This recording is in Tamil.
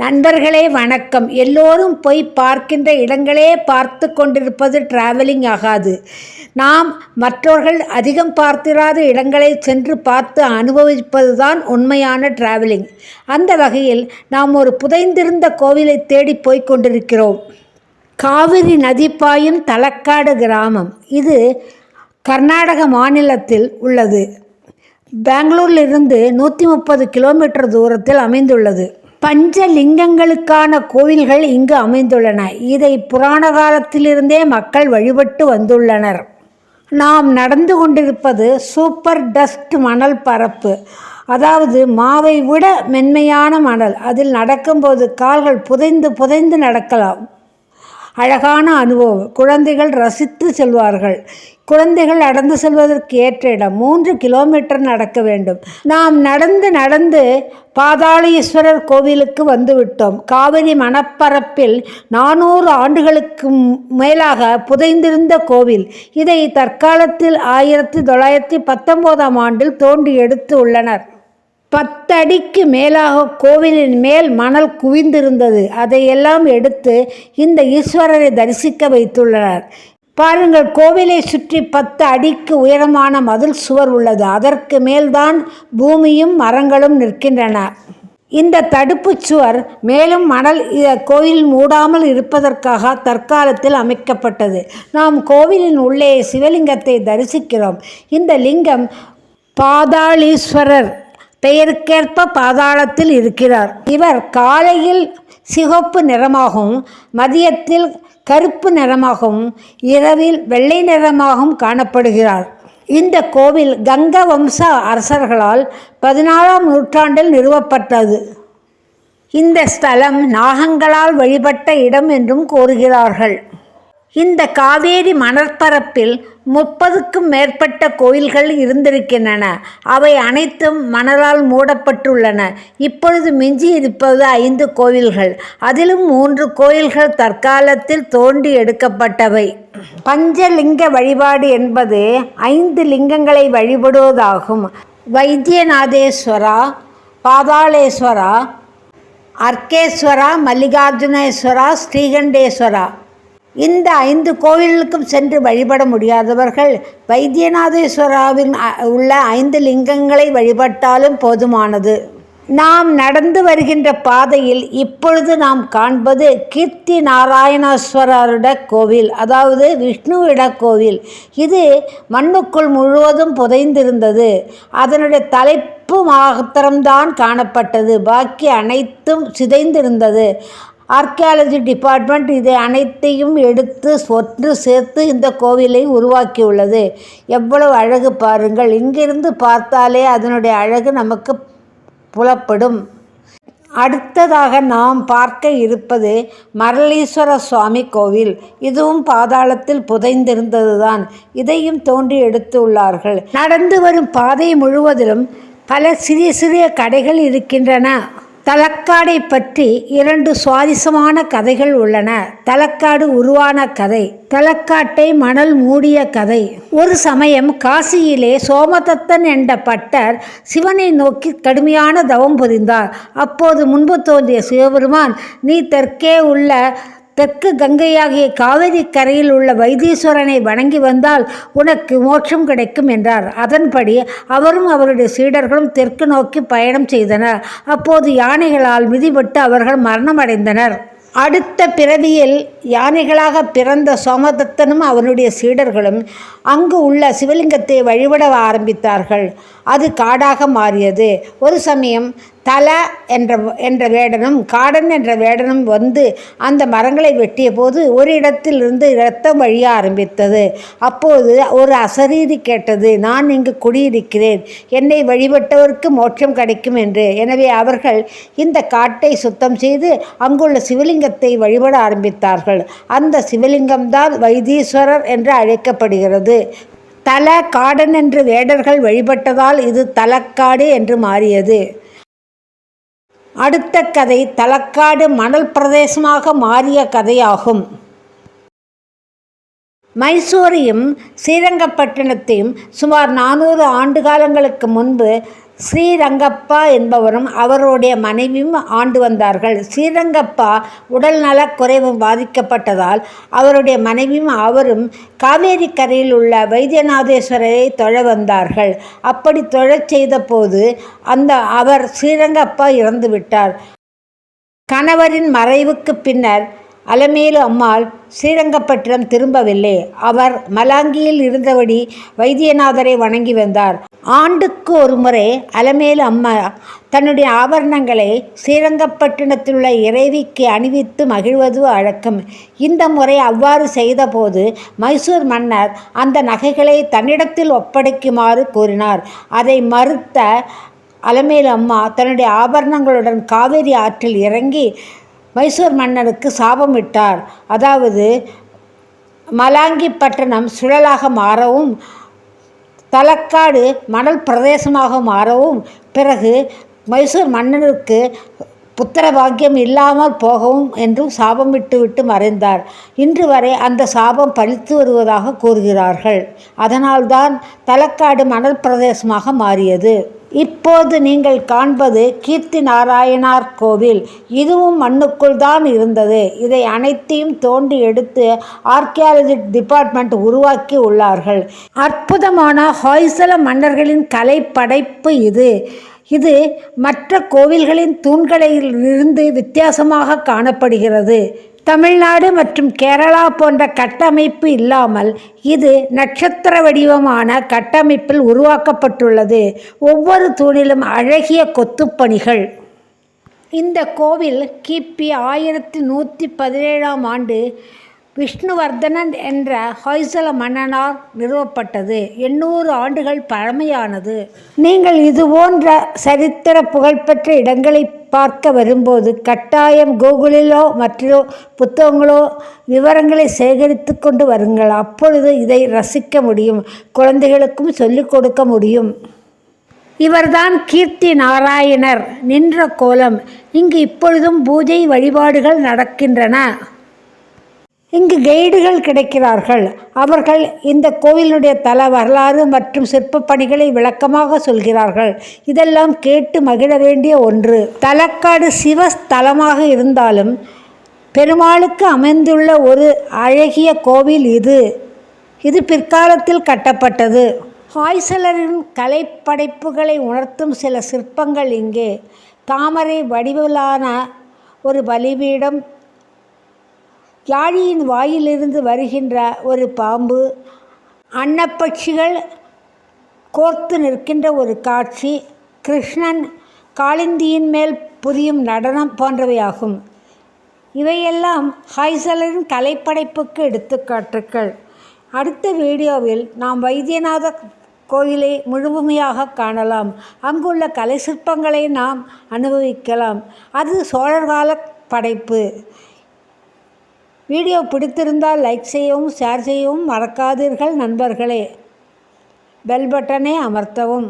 நண்பர்களே வணக்கம். எல்லோரும் போய் பார்க்கின்ற இடங்களே பார்த்து கொண்டிருப்பது டிராவலிங் ஆகாது. நாம் மற்றவர்கள் அதிகம் பார்த்திராத இடங்களை சென்று பார்த்து அனுபவிப்பது தான் உண்மையான டிராவலிங் அந்த வகையில் நாம் ஒரு புதைந்திருந்த கோவிலை தேடி போய்க் கொண்டிருக்கிறோம். காவிரி நதி பாயும் தலக்காடு கிராமம். இது கர்நாடக மாநிலத்தில் உள்ளது. பெங்களூரிலிருந்து நூற்றி முப்பது கிலோமீட்டர் தூரத்தில் அமைந்துள்ளது. பஞ்சலிங்கங்களுக்கான கோவில்கள் இங்கு அமைந்துள்ளன. இதை புராண காலத்திலிருந்தே மக்கள் வழிபட்டு வந்துள்ளனர். நாம் நடந்து கொண்டிருப்பது சூப்பர் டஸ்ட் மணல் பரப்பு. அதாவது மாவை விட மென்மையான மணல். அதில் நடக்கும்போது கால்கள் புதைந்து புதைந்து நடக்கலாம். அழகான அனுபவம். குழந்தைகள் ரசித்து செல்வார்கள். குழந்தைகள் நடந்து செல்வதற்கு ஏற்ற இடம். மூன்று கிலோமீட்டர் நடக்க வேண்டும். நாம் நடந்து நடந்து பாதாளீஸ்வரர் கோவிலுக்கு வந்துவிட்டோம். காவிரி மணப்பரப்பில் நானூறு ஆண்டுகளுக்கு மேலாக புதைந்திருந்த கோவில். இதை தற்காலத்தில் ஆயிரத்தி தொள்ளாயிரத்தி பத்தொம்போதாம் ஆண்டில் தோண்டி எடுத்து உள்ளனர். பத்தடிக்கு மேலாக கோவிலின் மேல் மணல் குவிந்திருந்தது. அதையெல்லாம் எடுத்து இந்த ஈஸ்வரரை தரிசிக்க வைத்துள்ளனர் பாருங்கள் கோவிலை சுற்றி பத்து அடிக்கு உயரமான மதில் சுவர் உள்ளது. அதற்கு மேல்தான் பூமியும் மரங்களும் நிற்கின்றன. இந்த தடுப்புச் சுவர் மேலும் மணல் கோயில் மூடாமல் இருப்பதற்காக தற்காலத்தில் அமைக்கப்பட்டது. நாம் கோவிலின் உள்ளே சிவலிங்கத்தை தரிசிக்கிறோம். இந்த லிங்கம் பாதாளீஸ்வரர் பெயருக்கேற்ப பாதாளத்தில் இருக்கிறார். இவர் காலையில் சிகப்பு நிறமாகவும் மதியத்தில் கருப்பு நிறமாகவும் இரவில் வெள்ளை நிறமாகவும் காணப்படுகிறார். இந்த கோவில் கங்க வம்ச அரசர்களால் பதினாறாம் நூற்றாண்டில் நிறுவப்பட்டது. இந்த ஸ்தலம் நாகங்களால் வழிபட்ட இடம் என்றும் கூறுகிறார்கள். இந்த காவேரி மணற்பரப்பில் முப்பதுக்கும் மேற்பட்ட கோயில்கள் இருந்திருக்கின்றன. அவை அனைத்தும் மணலால் மூடப்பட்டுள்ளன. இப்பொழுது மிஞ்சி இருப்பது ஐந்து கோயில்கள். அதிலும் மூன்று கோயில்கள் தற்காலத்தில் தோண்டி எடுக்கப்பட்டவை. பஞ்சலிங்க வழிபாடு என்பது ஐந்து லிங்கங்களை வழிபடுவதாகும். வைத்தியநாதேஸ்வரா பாதாளேஸ்வரா அர்க்கேஸ்வரா மல்லிகார்ஜுனேஸ்வரா ஸ்ரீகண்டேஸ்வரா. இந்த ஐந்து கோவிலுக்கும் சென்று வழிபட முடியாதவர்கள் வைத்தியநாதேஸ்வராவின் உள்ள ஐந்து லிங்கங்களை வழிபட்டாலும் போதுமானது. நாம் நடந்து வருகின்ற பாதையில் இப்பொழுது நாம் காண்பது கீர்த்தி நாராயணேஸ்வரருட கோவில் அதாவது விஷ்ணுவிட கோவில். இது மண்ணுக்குள் முழுவதும் புதைந்திருந்தது. அதனுடைய தலைப்பு மாத்திரம்தான் காணப்பட்டது. பாக்கி அனைத்தும் சிதைந்திருந்தது. ஆர்கியாலஜி டிபார்ட்மெண்ட் இதை அனைத்தையும் எடுத்து ஒன்று சேர்த்து இந்த கோவிலை உருவாக்கியுள்ளது. எவ்வளவு அழகு பாருங்கள். இங்கிருந்து பார்த்தாலே அதனுடைய அழகு நமக்கு புலப்படும். அடுத்ததாக நாம் பார்க்க இருப்பது மரளீஸ்வர சுவாமி கோவில். இதுவும் பாதாளத்தில் புதைந்திருந்ததுதான். இதையும் தோண்டி எடுத்துள்ளார்கள் நடந்து வரும் பாதை முழுவதிலும் பல சிறிய சிறிய கடைகள் இருக்கின்றன. தலக்காடை பற்றி இரண்டு சுவாரஸ்யமான கதைகள் உள்ளன. தலக்காடு உருவான கதை தலக்காட்டை மணல் மூடிய கதை. ஒரு சமயம் காசியிலே சோமதத்தன் என்ற பட்டர் சிவனை நோக்கி கடுமையான தவம் புரிந்தார். அப்போது முன்பு தோன்றிய சிவபெருமான் நீ தெற்கே உள்ள தெற்கு கங்கையாகிய காவிரி கரையில் உள்ள வைத்தீஸ்வரனை வணங்கி வந்தால் உனக்கு மோட்சம் கிடைக்கும் என்றார். அதன்படி அவரும் அவருடைய சீடர்களும் தெற்கு நோக்கி பயணம் செய்தனர். அப்போது யானைகளால் மிதிபட்டு அவர்கள் மரணமடைந்தனர். அடுத்த பிறவியில் யானைகளாக பிறந்த சோமதத்தனும் அவனுடைய சீடர்களும் அங்கு உள்ள சிவலிங்கத்தை வழிபட ஆரம்பித்தார்கள். அது காடாக மாறியது. ஒரு சமயம் தல என்ற என்ற வேடனும் காடன் என்ற வேடனும் வந்து அந்த மரங்களை வெட்டிய போது ஒரு இடத்திலிருந்து இரத்தம் வழிய ஆரம்பித்தது. அப்போது ஒரு அசரீதி கேட்டது நான் இங்கு குடியிருக்கிறேன். என்னை வழிபட்டவருக்கு மோட்சம் கிடைக்கும் என்று. எனவே அவர்கள் இந்த காட்டை சுத்தம் செய்து அங்குள்ள சிவலிங்கத்தை வழிபட ஆரம்பித்தார்கள். அந்த சிவலிங்கம்தான் வைத்தீஸ்வரர் என்று அழைக்கப்படுகிறது. தல காடன் என்று வேடர்கள் வழிபட்டதால் இது தலக்காடு என்று மாறியது. அடுத்த கதை தலக்காடு மணல் பிரதேசமாக மாறிய கதையாகும். மைசூரையும் ஸ்ரீரங்கப்பட்டினத்தையும் சுமார் நானூறு ஆண்டு காலங்களுக்கு முன்பு ஸ்ரீரங்கப்பா என்பவரும் அவருடைய மனைவியும் ஆண்டு வந்தார்கள். ஸ்ரீரங்கப்பா உடல் நலக் குறைவு பாதிக்கப்பட்டதால் அவருடைய மனைவியும் அவரும் காவேரி கரையில் உள்ள வைத்தியநாதேஸ்வரரை தொழ வந்தார்கள். அப்படி தொழச் செய்தபோது அந்த அவர் ஸ்ரீரங்கப்பா இறந்துவிட்டார். கணவரின் மறைவுக்கு பின்னர் அலமேலு அம்மாள் ஸ்ரீரங்கப்பட்டினம் திரும்பவில்லை. அவர் மலாங்கியில் இருந்தபடி வைத்தியநாதரை வணங்கி வந்தார். ஆண்டுக்கு ஒரு முறை அலமேலு அம்மா தன்னுடைய ஆபரணங்களை ஸ்ரீரங்கப்பட்டினத்திலுள்ள இறைவிக்கு அணிவித்து மகிழ்வது வழக்கம். இந்த முறை அவ்வாறு செய்தபோது மைசூர் மன்னர் அந்த நகைகளை தன்னிடத்தில் ஒப்படைக்குமாறு கூறினார். அதை மறுத்த அலமேலு அம்மா தன்னுடைய ஆபரணங்களுடன் காவேரி ஆற்றில் இறங்கி மைசூர் மன்னனுக்கு சாபமிட்டார் அதாவது மலாங்கி பட்டணம் சுழலாக மாறவும் தலக்காடு மணல் பிரதேசமாக மாறவும் பிறகு மைசூர் மன்னனுக்கு புத்திர பாக்கியம் இல்லாமல் போகவும் என்றும் சாபமிட்டு விட்டு மறைந்தார். இன்று வரை அந்த சாபம் பழித்து வருவதாக கூறுகிறார்கள். அதனால்தான் தலக்காடு மணல் பிரதேசமாக மாறியது. இப்போது நீங்கள் காண்பது கீர்த்தி நாராயணார் கோவில். இதுவும் மண்ணுக்குள் தான் இருந்தது. இதை அனைத்தையும் தோண்டி எடுத்து ஆர்கியாலஜி டிபார்ட்மெண்ட் உருவாக்கி உள்ளார்கள். அற்புதமான ஹொய்சல மன்னர்களின் கலை படைப்பு இது. இது மற்ற கோவில்களின் தூண்களிலிருந்து வித்தியாசமாக காணப்படுகிறது. தமிழ்நாடு மற்றும் கேரளா போன்ற கட்டமைப்பு இல்லாமல் இது நட்சத்திர வடிவமான கட்டமைப்பில் உருவாக்கப்பட்டுள்ளது. ஒவ்வொரு தூணிலும் அழகிய கொத்துப்பணிகள் இந்த கோவில் கிபி ஆயிரத்தி நூற்றி பதினேழாம் ஆண்டு விஷ்ணுவர்தனன் என்ற ஹொய்சல மன்னனால் நிறுவப்பட்டது. எண்ணூறு ஆண்டுகள் பழமையானது. நீங்கள் இது போன்ற சரித்திர புகழ்பெற்ற இடங்களை பார்க்க வரும்போது கட்டாயம் கூகுளிலோ மற்றோ புத்தகங்களோ விவரங்களை சேகரித்து கொண்டு வருங்கள். அப்பொழுது இதை ரசிக்க முடியும். குழந்தைகளுக்கும் சொல்லிக் கொடுக்க முடியும். இவர்தான் கீர்த்தி நாராயணர். நின்ற கோலம். இங்கு இப்பொழுதும் பூஜை வழிபாடுகள் நடக்கின்றன. இங்கு கைடுகள் கிடைக்கிறார்கள். அவர்கள் இந்த கோவிலினுடைய தல வரலாறு மற்றும் சிற்ப பணிகளை விளக்கமாக சொல்கிறார்கள். இதெல்லாம் கேட்டு மகிழ வேண்டிய ஒன்று. தலக்காடு சிவஸ்தலமாக இருந்தாலும் பெருமாளுக்கு அமைந்துள்ள ஒரு அழகிய கோவில் இது. இது பிற்காலத்தில் கட்டப்பட்டது. ஹாய்சலரின் கலைப்படைப்புகளை உணர்த்தும் சில சிற்பங்கள் இங்கே. தாமரை வடிவிலான ஒரு பலிபீடம் யாழியின் வாயிலிருந்து வருகின்ற ஒரு பாம்பு அன்னப்பட்சிகள் கோர்த்து நிற்கின்ற ஒரு காட்சி கிருஷ்ணன் காளிந்தியின் மேல் புரியும் நடனம் போன்றவையாகும். இவையெல்லாம் ஹைசலரின் கலைப்படைப்புக்கு எடுத்துக்காட்டுக்கள் அடுத்த வீடியோவில் நாம் வைத்தியநாத கோயிலை முழுமையாக காணலாம். அங்குள்ள கலை சிற்பங்களை நாம் அனுபவிக்கலாம். அது சோழர்கால படைப்பு. வீடியோ பிடித்திருந்தால் லைக் செய்யவும் ஷேர் செய்யவும் மறக்காதீர்கள் நண்பர்களே. பெல் பட்டனை அமர்த்தவும்.